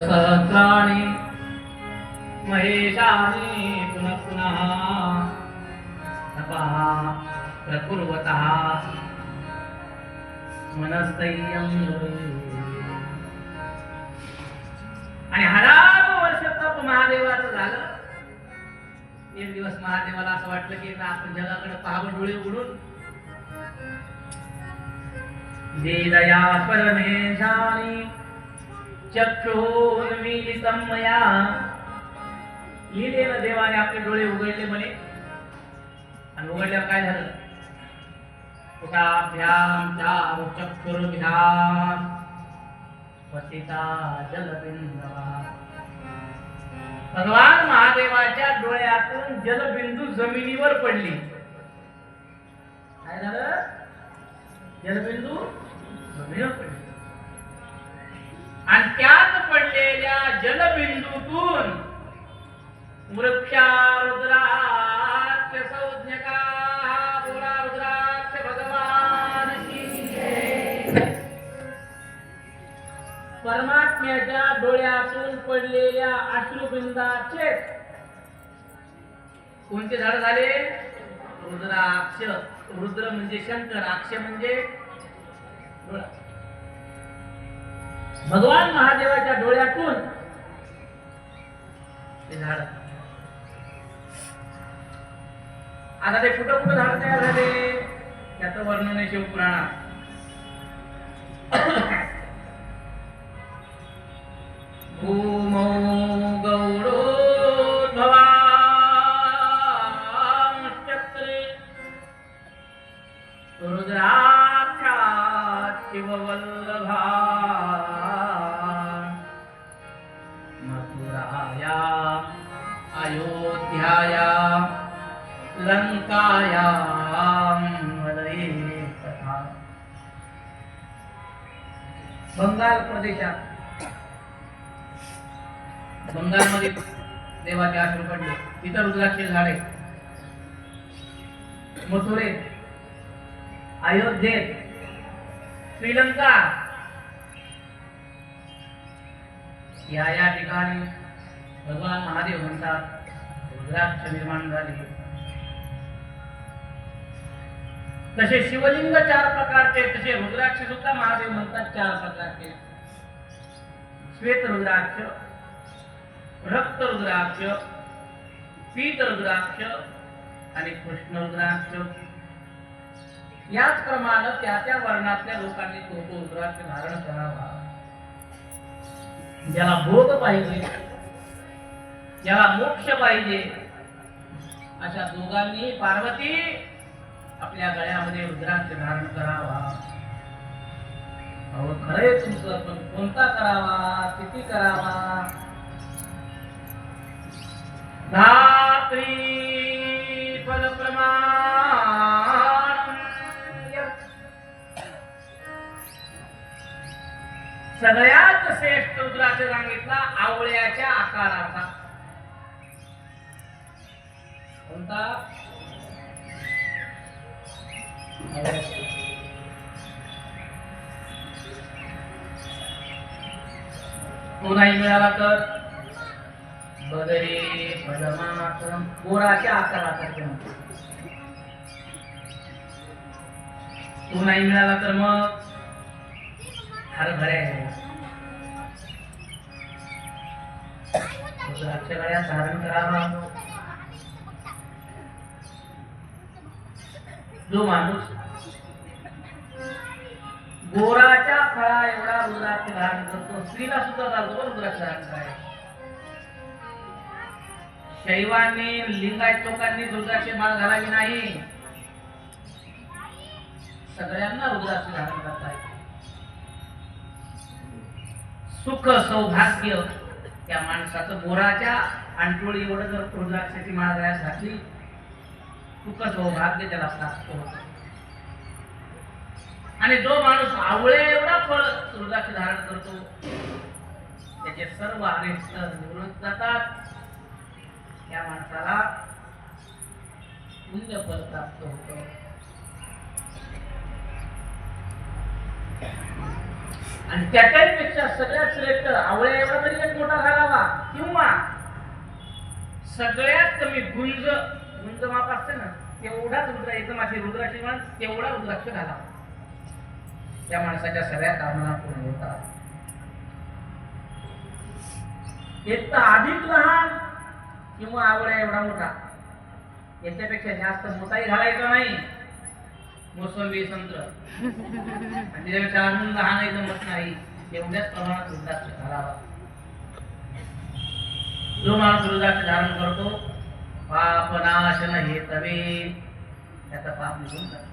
सहस्राणि महेशानि पुनः पुनः तपः प्रकुर्वतः मनस्तैयं आणि हजारो वर्ष तप महादेवाचं झालं. एक दिवस महादेवाला असं वाटलं की आपण जगाकडे पाहावं डोळे उघडून वेदया परमेशानी चक्षुर्मीलितं मया लिहिलेलं देवाने आपले डोळे उघडले म्हणे. आणि उघडल्यावर काय झालं? पुटाभ्याम चारु चक्षुर्भ्याम पतिता जलबिंदवा। भगवान महादेवाच्या डोळ्यातून जलबिंदू जमिनीवर पडली. काय झालं? जलबिंदू जमिनीवर पडली. आणि त्यात पडलेल्या जलबिंदूतून वृक्षारुद्राक्ष संज्ञका बोला रुद्राक्ष भगवान परमात्म्याच्या डोळ्यातून पडलेल्या अश्रुबिंदाचे कोणते झाड झाले? रुद्राक्ष. रुद्र म्हणजे शंकर अक्ष म्हणजे डोळा. भगवान महादेवाच्या डोळ्यातून ते झाड. आता ते कुठं कुठं झाड तयार झाले? त्याचं वर्णन आहे शिवपुराणात. बंगाल प्रदेशात. बंगालमध्ये देवाचे आश्रम पडले तिथं रुद्राक्षे झाडे. मथुरे. अयोध्येत. श्रीलंका. या या ठिकाणी भगवान महादेव म्हणतात रुद्राक्ष निर्माण झाले. तसे शिवलिंग चार प्रकारचे तसे रुद्राक्ष सुद्धा महादेव म्हणतात चार प्रकारचे श्वेत रुद्राक्ष रक्त रुद्राक्ष पीत रुद्राक्ष आणि कृष्ण रुद्राक्ष. याच प्रमाणे त्या त्या वर्णातल्या लोकांनी तो तो रुद्राक्ष धारण करावा. ज्याला भोग पाहिजे ज्याला मोक्ष पाहिजे अशा दोघांनी पार्वती आपल्या गळ्यामध्ये रुद्राक्ष धारण करावा. अहो खरंय तुमचं पण कोणता करावा? किती करावा? धात्री फल प्रमाण सगळ्यात श्रेष्ठ रुद्राक्ष सांगितला आवळ्याच्या आकाराचा. कोणता? तो नाही मिळाला तर? बदरे फलमात्रम गोराच्या आकाराचा किंवा तो नाही मिळाला तर मग? हरभऱ्या. द्राक्ष गळ्यात धारण करावा जो माणूस गोराच्या फळा एवढा रुद्राक्ष धारण करतो. स्त्रीला सुद्धा चालतो रुद्राक्ष धारण करायला शैवांनी लिंगायत लोकांनी रुद्राक्ष माळ घालावी नाही. सगळ्यांना रुद्राक्ष धारण करता येते. सुख सौभाग्य त्या माणसाचं बोराच्या अंटोळी एवढं जर रुद्राक्षाची माळ घालायला घातली सुख सौभाग्य त्याला प्राप्त होत आणि जो माणूस आवळे एवढा फळ रुद्राक्ष धारण करतो त्याचे सर्व अनिष्ट निवृत्त जातात. या माणसाला पुण्य फल प्राप्त होतं. आणि त्याच्यापेक्षा सगळ्यात श्रेष्ठ आवळ्या एवढा तरी एक मोठा घालावा किंवा सगळ्यात कमी गुंज रुद्र माप असते ना तेवढाच रुद्र एकदम अशी रुद्राची मान तेवढा रुद्राक्ष झाला. त्या माणसाच्या सगळ्या कामना पूर्ण होतात. एक तर अधिक लहान किंवा आवळ्या एवढा मोठा. याच्यापेक्षा जास्त मोठाही घालायचा नाही. मोसंबी संत्र. आणि त्याच्यापेक्षा अजून लहान एकदम मत नाही. एवढ्याच प्रमाणात रुद्राक्ष घालावा जो माणूस रुद्राक्ष धारण करतो पाप नाशन हे तवे त्याचा पाप निघून जातो.